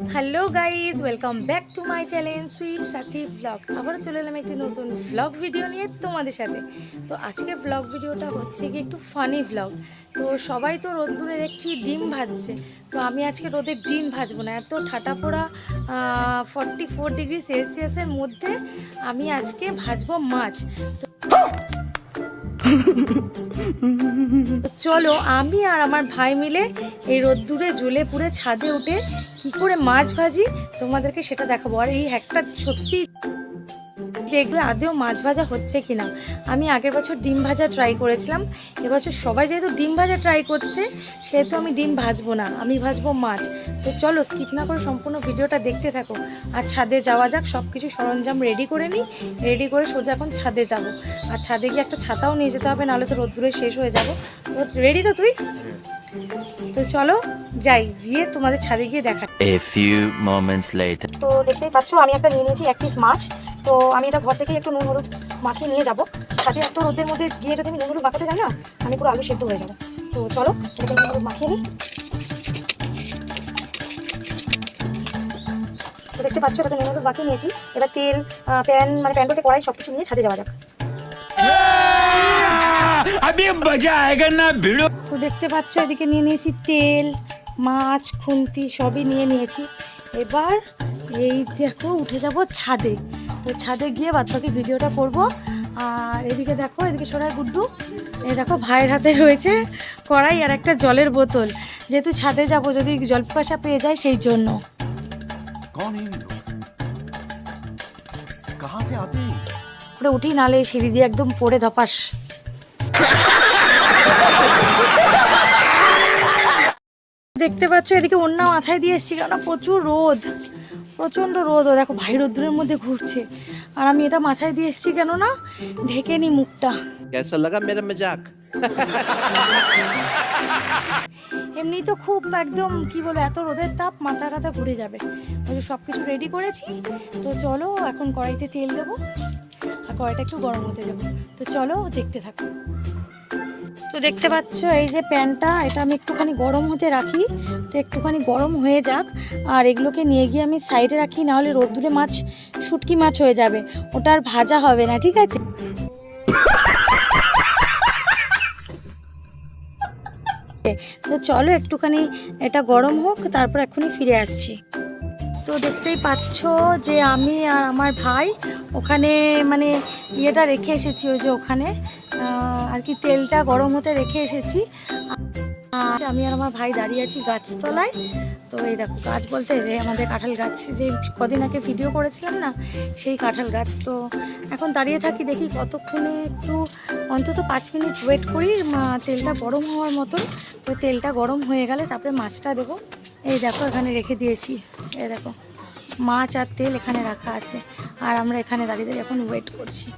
Hello guys welcome back to my channel sweet Sathi vlog আবারও চলে এলাম একটি নতুন ব্লগ ভিডিও নিয়ে তোমাদের সাথে। তো আজকের ব্লগ ভিডিওটা হচ্ছে কি একটু ফানি ব্লগ তো সবাই তো রোদ্দুরে দেখছি, ডিম ভাজছে। তো আমি আজকে রোদের ডিম ভাজবো না। এত ঠাটা পোড়া ফর্টি ফোর ডিগ্রি সেলসিয়াসের মধ্যে আমি আজকে ভাজবো মাছ। তো চলো আমি আর আমার ভাই মিলে এই রোদ্দুরে জ্বলে পুড়ে ছাদে উঠে কি করে মাছ ভাজি? তোমাদেরকে সেটা দেখাবো। আর এই একটা সত্যি দেখবে আদেও মাছ ভাজা হচ্ছে কিনা। আমি আগের বছর ডিম ভাজা ট্রাই করেছিলাম এবছর সবাই যেহেতু ডিম ভাজা ট্রাই করছে সেহেতু আমি ডিম ভাজবো না আমি ভাজবো মাছ। তো চলো স্কিপ না করে সম্পূর্ণ ভিডিওটা দেখতে থাকো। আর ছাদে যাওয়া যাক সব কিছু সরঞ্জাম রেডি করে নিই রেডি করে সোজা এখন ছাদে যাব। আর ছাদে গিয়ে একটা ছাতাও নিয়ে যেতে হবে নাহলে তো রোদ্দুরে শেষ হয়ে যাব। তো রেডি তো তুই? তো চলো যাই গিয়ে তোমাদের ছাদে গিয়ে দেখা A few moments later. তো দেখতেই পাচ্ছ আমি একটা নিয়ে নিয়েছি এক পিস মাছ। তো আমি এটা ঘর থেকে একটু নুন হলুদ মাখিয়ে নিয়ে যাব। সাথে এত রোদের মধ্যে গিয়ে যদি আমি নুন হলুদ মাখাতে যাই না আমি পুরো আলু সেদ্ধ হয়ে যাব। তো চলো এটাকে নুন হলুদ মাখিয়ে নিই। তো দেখতে পাচ্ছ এটাতে নুন হলুদ মাখিয়ে নিয়েছি। এবার তেল প্যান মানে প্যানটাতে কড়াই সব কিছু নিয়ে ছাদে যাওয়া যাক। তো দেখতে পাচ্ছ এদিকে নিয়ে নিয়েছি তেল মাছ খুন্তি সবই নিয়ে নিয়েছি। এবার এই দেখো উঠে যাব ছাদে। তো ছাদে গিয়ে বাদবাকি ভিডিওটা করব। আর এদিকে দেখো এদিকে সরাই গুড্ডু। এই দেখো ভাইয়ের হাতে রয়েছে কড়াই আর একটা জলের বোতল। যেহেতু ছাদে যাব যদি জল পাশা পেয়ে যায় সেই জন্য। পুরো উঠি নালে সিঁড়ি দিয়ে একদম পড়ে ধপাস। দেখতে পাচ্ছ এদিকে অন্য মাথায় দিয়ে এসছি কেন প্রচুর রোদ। প্রচণ্ড রোদ ও দেখো ভাই রোদ্রের মধ্যে ঘুরছে। আর আমি এটা মাথায় দিয়ে এসছি কেন না? ঢেকে নি মুখটা। কেসা লাগা মেরা মজাক? এমনি তো খুব একদম কি বলো এত রোদের তাপ মাথা টাথা ঘুরে যাবে। সব কিছু রেডি করেছি তো চলো এখন কড়াইতে তেল দেবো আর কড়াইটা একটু গরম হতে দেবো। তো চলো দেখতে থাকো। তো দেখতে পাচ্ছ এই যে প্যানটা, এটা আমি একটুখানি গরম হতে রাখি। তো একটুখানি গরম হয়ে যাক, আর এগুলোকে নিয়ে গিয়ে আমি সাইডে রাখি, নাহলে রোদ্দুরে মাছ, শুটকি মাছ হয়ে যাবে। ওটা আর ভাজা হবে না, ঠিক আছে? তো চলো একটুখানি এটা গরম হোক, তারপর এক্ষুনি ফিরে আসছি। তো দেখতেই পাচ্ছ যে আমি আর আমার ভাই ওখানে মানে ইয়েটা রেখে এসেছি, ওই যে ওখানে। আর কি তেলটা গরম হতে রেখে এসেছি। আমি আর আমার ভাই দাঁড়িয়ে আছি গাছতলায়। তো এই দেখো, গাছ বলতে যে আমাদের কাঁঠাল গাছ, যে কদিন আগে ভিডিও করেছিলাম না, সেই কাঁঠাল গাছ। তো এখন দাঁড়িয়ে থাকি, দেখি কতক্ষণে একটু, অন্তত পাঁচ মিনিট ওয়েট করি তেলটা গরম হওয়ার মতন। তো তেলটা গরম হয়ে গেলে তারপরে মাছটা দেবো। এই দেখো, এখানে রেখে দিয়েছি। এই দেখো, মাছ আর তেল এখানে রাখা আছে। আর আমরা এখানে দাঁড়িয়ে দাঁড়িয়ে এখন ওয়েট করছি।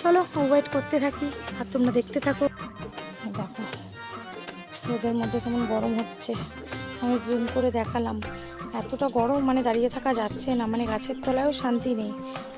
চলো ওয়েট করতে থাকি আর তোমরা দেখতে থাকো। দেখো রোদের মধ্যে কেমন গরম হচ্ছে। আমি জুম করে দেখালাম। এতটা গরম মানে দাঁড়িয়ে থাকা যাচ্ছে না মানে গাছের তলায়ও শান্তি নেই।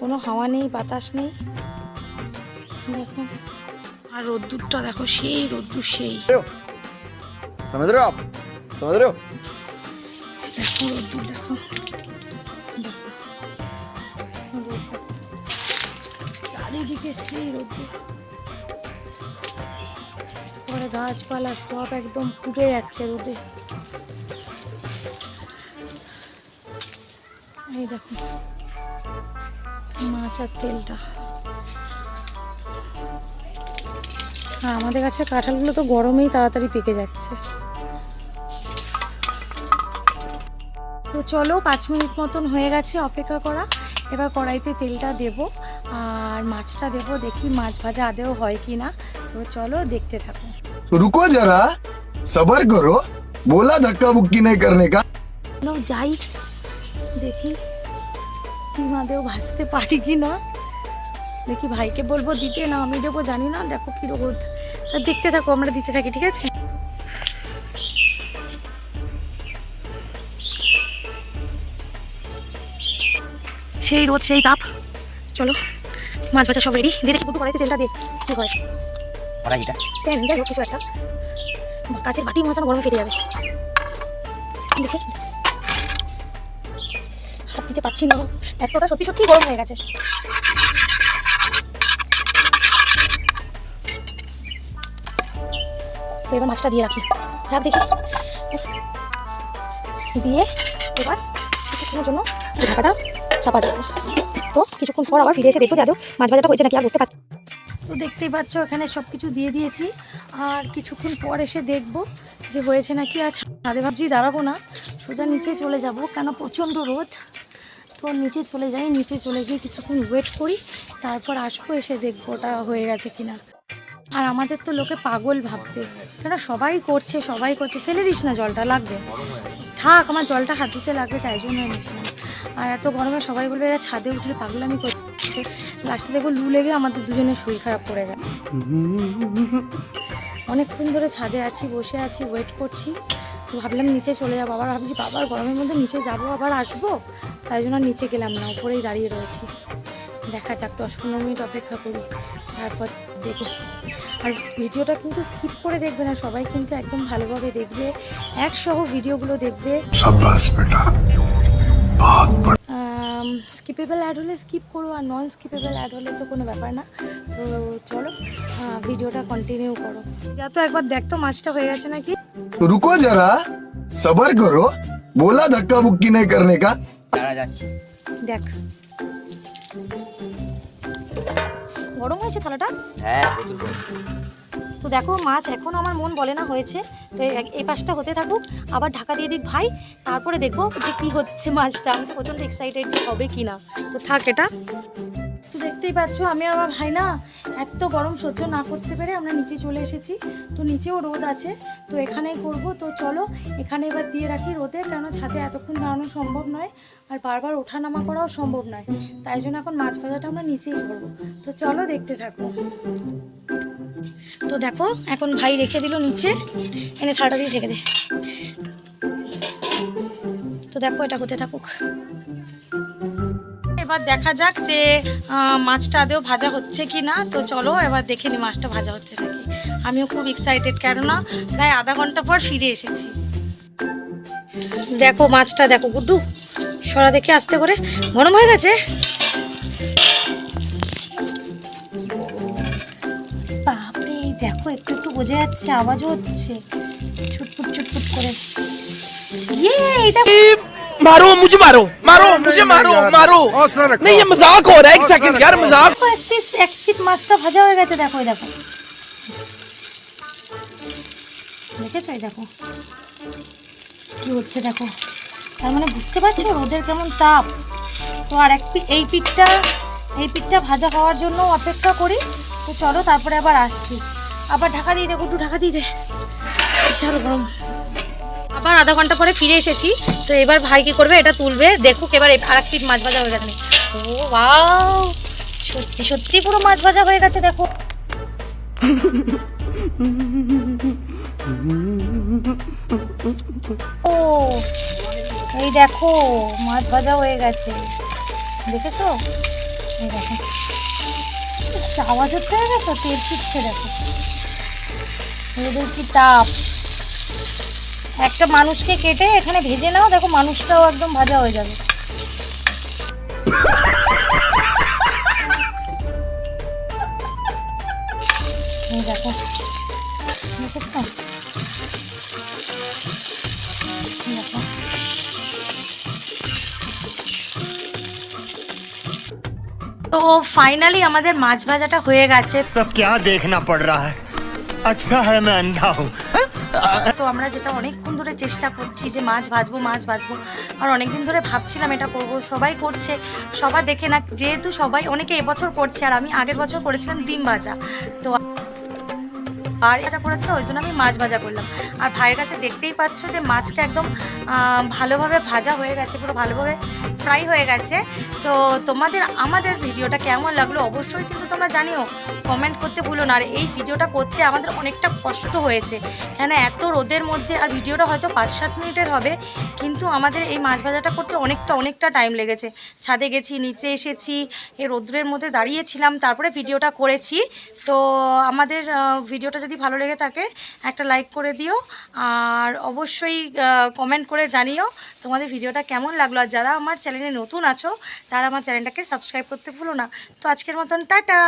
কোনো হাওয়া নেই বাতাস নেই। দেখো আর রোদ্দুরটা দেখো সেই রোদ্দুর সেই। দেখো রোদ্দুর দেখো। চারিদিকে সেই রোদ্দুর পরে গাছপালা সব একদম পুড়ে যাচ্ছে রোদে। এই দেখো মাছ আর তেলটা। আর আমাদের গাছের কাঁঠালগুলো তো গরমেই তাড়াতাড়ি পেকে যাচ্ছে। তো চলো পাঁচ মিনিট মতন হয়ে গেছে অপেক্ষা করা। এবার কড়াইতে তেলটা দেব। আর মাছটা দেবো দেখি মাছ ভাজা আদেও হয় কি না তো চলো দেখতে থাকো। রুকো যারা সবার করো বলা ধাক্কা বুক্কি নেই করনে কা। যাই দেখি ডিম আদেও ভাজতে পারি কি না দেখি ভাইকে বলব দিতে না আমি দেবো জানি না দেখো কীরকম দেখতে থাকো আমরা দিতে থাকি ঠিক আছে? সেই রোদ সেই তাপ। চলো। মাছ ভাজা সব রেডি দিয়ে দেখি দুটো কড়াইতে তেলটা দিয়ে। কি হয় প্যান যাই হোক কিছু একটা। কাছের বাটি মাছ গরমে ফেটে যাবে। দেখি। হাত দিতে পারছি না। এতটা সত্যি সত্যি গরম হয়ে গেছে। তো এবার মাছটা দিয়ে রাখি। রাখ দেখি। দিয়ে এবার কিছুক্ষণের জন্য ঢাকাটা চাপা দেবো। তো কিছুক্ষণ পর আবার ফিরে এসে দেখব যে মাছ ভাজাটা হয়েছে নাকি, আর বুঝতে তো দেখতেই পাচ্ছ, এখানে সব কিছু দিয়ে দিয়েছি। আর কিছুক্ষণ পর এসে দেখব যে হয়েছে নাকি আর ছাদে ভাবছি দাঁড়াবো না, সোজা নিচে চলে যাব, কেন প্রচণ্ড রোদ। তো নিচে চলে যাই, নিচে চলে গিয়ে কিছুক্ষণ ওয়েট করি, তারপর আসব, এসে দেখব ওটা হয়ে গেছে কিনা। আর আমাদের তো লোকে পাগল ভাববে কেন সবাই করছে সবাই করছে, ফেলে দিস না জলটা, লাগবে। থাক, আমার জলটা হাত ধুতে লাগবে, তাই জন্য এনেছিলাম। আর এত গরমে সবাই বলে, এরা ছাদে উঠে পাগলামি করছে। লাস্টে দেখব লু লেগে আমাদের দুজনের শরীর খারাপ করে গেল। অনেকক্ষণ ধরে ছাদে আছি, বসে আছি ওয়েট করছি। ভাবলাম নিচে চলে যাব। আবার ভাবছি বাবার গরমের মধ্যে নিচে যাব, আবার আসব? তাই জন্য নিচে গেলাম না, উপরেই দাঁড়িয়ে রয়েছি। দেখা যাক, দশ পনেরো মিনিট অপেক্ষা করি, তারপর দেখি আর ভিডিওটা কিন্তু স্কিপ করে দেখবে না, সবাই কিন্তু একদম ভালোভাবে দেখবে। একসহ ভিডিওগুলো দেখবে। স্কিপেবল অ্যাড um, হলে স্কিপ করো আর নন স্কিপেবল অ্যাড হলে তো কোনো ব্যাপার না। তো চলো ভিডিওটা কন্টিনিউ করো। যা তো একবার দেখতো মাছটা হয়ে গেছে নাকি। রুকো যারা সবার করো। বলা ধাক্কা বুক্কি নাই করনে কা। যারা যাচ্ছে। দেখ। গরম হয়েছে থালাটা? হ্যাঁ তো দেখো, মাছ এখন আমার মন বলে না হয়েছে। তো এই- পাশটা হতে থাকুক, আবার ঢাকা দিয়ে দিক ভাই, তারপরে দেখব যে কি হচ্ছে মাছটা। আমি প্রচণ্ড এক্সাইটেড হবে কি না তো থাক এটা। দেখতেই পাচ্ছ, আমি আমার ভাই না এত গরম সহ্য না করতে পেরে আমরা নিচে চলে এসেছি। তো নিচেও রোদ আছে, তো এখানেই করব। তো চলো, এখানে এবার দিয়ে রাখি রোদে কেন ছাদে এতক্ষণ দাঁড়ানো সম্ভব নয়, আর বারবার ওঠানামা করাও সম্ভব নয়। তাই জন্য এখন মাছ ভাজাটা আমরা নিচেই করব। তো চলো, দেখতে থাকো। তো দেখো, এখন ভাই রেখে দিল নিচে, এনে থালাটা দিয়ে ঢেকে দে। তো দেখো, এটা হতে থাকুক। এবার দেখা যাক যে মাছটা আদেও ভাজা হচ্ছে কি না তো চলো এবার দেখে নি মাছটা ভাজা হচ্ছে নাকি। আমিও খুব এক্সাইটেড কেননা প্রায় আধা ঘণ্টা পর ফিরে এসেছি। দেখো মাছটা, দেখো গুড্ডু, সরা দেখে আসতে করে। গরম হয়ে গেছে? বাপরে, দেখো, একটু একটু বোঝা যাচ্ছে, আওয়াজও হচ্ছে। ছুটপুট ছুটপুট করে। ইয়ে এটা मारो मुझे मारो मारो मुझे मारो मारो नहीं ये मजाक हो रहा है एक सेकंड यार मजाक দেখো এক পিস এক পিস মাছটা ভাজা হয়ে গেছে দেখো এই দেখো দেখেছো এই দেখো কি হচ্ছে দেখো তার মানে বুঝতে পারছো রোদের কেমন তাপ তো আর এক পি- এই পিঠটা এই পিঠটা ভাজা হওয়ার জন্য অপেক্ষা করি তো চলো তারপরে আবার আসছি আবার ঢাকা দিয়ে দে একটু ঢাকা দিয়ে দে বিশাল গরম আবার আধা ঘণ্টা পরে ফিরে এসেছি। তো এবার ভাই কি করবে, এটা তুলবে। দেখুক এবার আর এক মাছ ভাজা হয়ে গেছে ও, ওয়াও! সত্যি সত্যি পুরো মাছ ভাজা হয়ে গেছে, দেখো। ও, এই দেখো, মাছ ভাজা হয়ে গেছে। দেখেছ? এই দেখো। আওয়াজ হচ্ছে তেল ছিটছে দেখো। কি তাপ? একটা মানুষকে কেটে এখানে ভেজে নাও দেখো মানুষটাও একদম ভাজা হয়ে যাবে এই দেখো দেখেছো দেখো তো ফাইনালি আমাদের মাছ ভাজাটা হয়ে গেছে सब क्या देखना पड़ रहा है अच्छा है मैं अंधा हूँ তো আমরা যেটা অনেকক্ষণ ধরে চেষ্টা করছি যে মাছ ভাজবো মাছ ভাজবো। আর অনেকদিন ধরে ভাবছিলাম এটা করব, সবাই করছে সবাই দেখে না, যেহেতু সবাই, অনেকে এবছর করছে, আর আমি আগের বছর করেছিলাম ডিম ভাজা। তো আর ভাজা করেছে, ওই জন্য আমি মাছ ভাজা করলাম। আর ভাইয়ের কাছে দেখতেই পাচ্ছ যে মাছটা একদম ভালোভাবে ভাজা হয়ে গেছে, পুরো ভালোভাবে ফ্রাই হয়ে গেছে। তো তোমাদের, আমাদের ভিডিওটা কেমন লাগল অবশ্যই কিন্তু তোমরা জানিও কমেন্ট করতে ভুলো না। আর এই ভিডিওটা করতে আমাদের অনেকটা কষ্ট হয়েছে। কেন এত রোদের মধ্যে, আর ভিডিওটা হয়তো পাঁচ সাত মিনিটের হবে, কিন্তু আমাদের এই মাছ ভাজাটা করতে অনেকটা অনেকটা টাইম লেগেছে। ছাদে গেছি, নিচে এসেছি, এই রোদ্রের মধ্যে দাঁড়িয়েছিলাম, তারপরে ভিডিওটা করেছি। তো আমাদের ভিডিওটা যদি যদি ভালো লেগে থাকে, একটা লাইক করে দিও। আর অবশ্যই কমেন্ট করে জানিও তোমাদের ভিডিওটা কেমন লাগল। আর যারা আমার চ্যানেলে নতুন আছো, তারা আমার চ্যানেলটাকে সাবস্ক্রাইব করতে ভুলো না। তো আজকের মতন, টাটা!